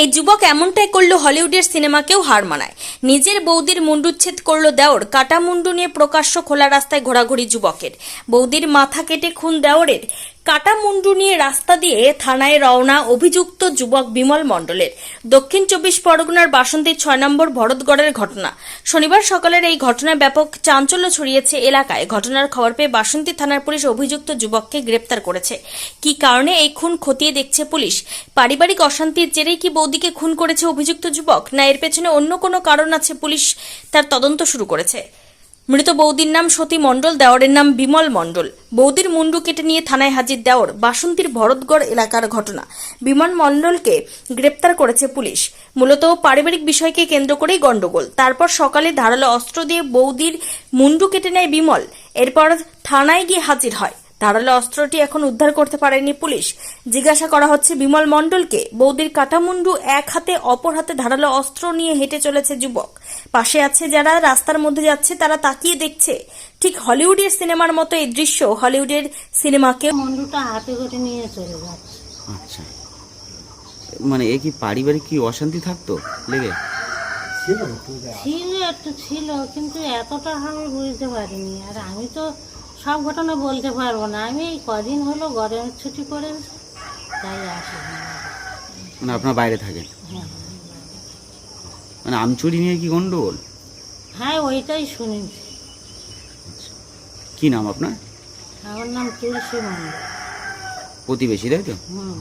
এই যুবক এমনটাই করল হলিউডের সিনেমাকেও হার মানায়। নিজের বৌদির মুন্ডুচ্ছেদ করল দেওর, কাটা মুন্ডু নিয়ে প্রকাশ্য খোলা রাস্তায় ঘোরাঘুরি যুবকের। বৌদির মাথা কেটে খুন দেওরের কাটা মুন্ডু নিয়ে রাস্তা দিয়ে থানায় রওনা অভিযুক্ত যুবক বিমল মণ্ডলের। দক্ষিণ চব্বিশ পরগনার বাসন্তীর ছয় নম্বর ভরতগড়ের ঘটনা। শনিবার সকালের এই ঘটনায় ব্যাপক চাঞ্চল্য ছড়িয়েছে এলাকায়। ঘটনার খবর পেয়ে বাসন্তী থানার পুলিশ অভিযুক্ত যুবককে গ্রেপ্তার করেছে। কি কারণে এই খুন খতিয়ে দেখছে পুলিশ? পারিবারিক অশান্তির জেরেই কি বৌদিকে খুন করেছে অভিযুক্ত যুবক? না এর পেছনে অন্য কোনো কারণ আছে পুলিশ? তার তদন্ত শুরু করেছে। মৃত বৌদির নাম সতী মণ্ডল, দেওয়ারের নাম বিমল মণ্ডল। বৌদির মুন্ডু কেটে নিয়ে থানায় হাজির দেওয়ার বাসন্তীর ভরতগড় এলাকার ঘটনা। বিমল মণ্ডলকে গ্রেপ্তার করেছে পুলিশ। মূলত পারিবারিক বিষয়কে কেন্দ্র করেই গন্ডগোল তারপর সকালে ধারালো অস্ত্র দিয়ে বৌদির মুন্ডু কেটে নেয় বিমল। এরপর থানায় গিয়ে হাজির হয়। ধারালো অস্ত্রটি এখন উদ্ধার করতে পারেনি পুলিশ। জিজ্ঞাসা করা হচ্ছে বিমল মণ্ডলকে বৌদির কাটামুন্ডু এক হাতে অপর হাতে ধারালো অস্ত্র নিয়ে হেঁটে চলেছে যুবক। পাশে আছে যারা রাস্তার মধ্যে যাচ্ছে তারা তাকিয়ে দেখছে। ঠিক হলিউডের সিনেমার মতো এই দৃশ্য হলিউডের সিনেমাকে মন্ডুটা হাতে করে নিয়ে চলে যাচ্ছে। আচ্ছা। মানে এ কি পারিবারিক কি অশান্তি থাকতো লেগে? ছিল একটু ছিল কিন্তু এতটা আমি বুঝতে পারিনি। আর আমি তো সব ঘটনা বলতে পারব না। আমি এই কদিন হলো গরমের ছুটি করে তাই আসি। মানে আপনার বাইরে থাকেন? হ্যাঁ। মানে আমচুরি নিয়ে কি গন্ডগোল? হ্যাঁ ওইটাই শুনেছি। কি নাম আপনার? আমার নাম তুলসী মন্ডল প্রতিবেশী তাই তো? হুম।